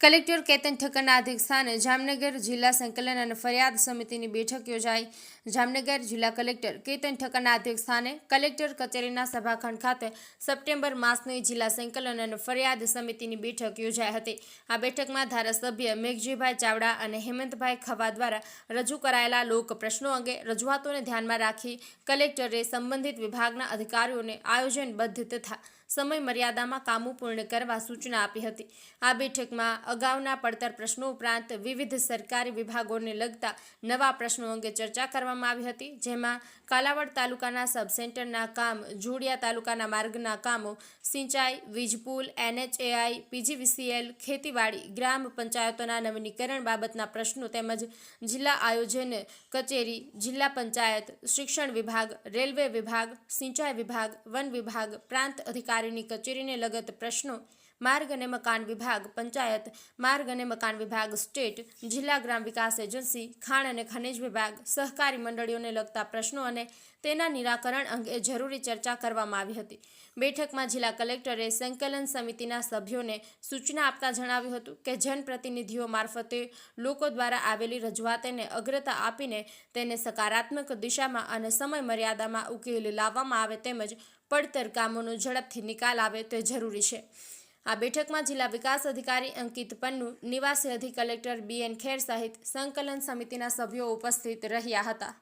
Collector Ketan ઠક્કરના અધ્યક્ષસ્થાને જામનગર જિલ્લા સંકલન અને ફરિયાદ સમિતિની બેઠક યોજાઈ. જામનગર જિલ્લા કલેક્ટર કેતન ઠક્કરના અધ્યક્ષસ્થાને કલેક્ટર કચેરીના સભાખંડ ખાતે સપ્ટેમ્બર માસની જિલ્લા સંકલન અને ફરિયાદ સમિતિની બેઠક યોજાઈ હતી. આ બેઠકમાં ધારાસભ્ય મેઘજીભાઈ ચાવડા અને હેમંતભાઈ ખવા દ્વારા રજૂ કરાયેલા લોક પ્રશ્નો અંગે રજૂઆતોને ધ્યાનમાં રાખી કલેક્ટરે સંબંધિત વિભાગના અધિકારીઓને આયોજનબદ્ધ તથા સમય મર્યાદામાં કામો પૂર્ણ કરવા સૂચના આપી હતી. આ બેઠકમાં અગાઉના પડતર પ્રશ્નો ઉપરાંત વિવિધ સરકારી વિભાગોને લગતા નવા પ્રશ્નો અંગે ચર્ચા કરવામાં આવી હતી, જેમાં કાલાવડ તાલુકાના સબ સેન્ટરના કામ, જોડિયા તાલુકાના માર્ગના કામો, સિંચાઈ, વીજપુલ, એનએચએઆઈ, પીજીવીસીએલ, ખેતીવાડી, ગ્રામ પંચાયતોના નવીનીકરણ બાબતના પ્રશ્નો તેમજ જિલ્લા આયોજન કચેરી, જિલ્લા પંચાયત, શિક્ષણ વિભાગ, રેલવે વિભાગ, સિંચાઈ વિભાગ, વન વિભાગ, પ્રાંત અધિકારીની કચેરીને લગત પ્રશ્નો માર્ગ અને મકાન વિભાગ, પંચાયત, માર્ગ અને મકાન વિભાગ, સ્ટેટ, જિલ્લા ગ્રામ વિકાસ એજન્સી, ખાણ અને ખનિજ વિભાગ, સહકારી મંડળીઓને લગતા પ્રશ્નો અને તેના નિરાકરણ અંગે જરૂરી ચર્ચા કરવામાં આવી હતી. બેઠકમાં જિલ્લા કલેક્ટરે સંકલન સમિતિના સભ્યોને સૂચના આપતા જણાવ્યું હતું કે જનપ્રતિનિધિઓ મારફતે લોકો દ્વારા આવેલી રજૂઆતને અગ્રતા આપીને તેને સકારાત્મક દિશામાં અને સમય મર્યાદામાં ઉકેલ લાવવામાં આવે તેમજ પડતર કામોનો ઝડપથી નિકાલ આવે તે જરૂરી છે. આ બેઠકમાં જિલ્લા વિકાસ અધિકારી અંકિત પન્નુ, નિવાસી અધિક કલેક્ટર બી એન ખેર સહિત સંકલન સમિતિના સભ્યો ઉપસ્થિત રહ્યા હતા.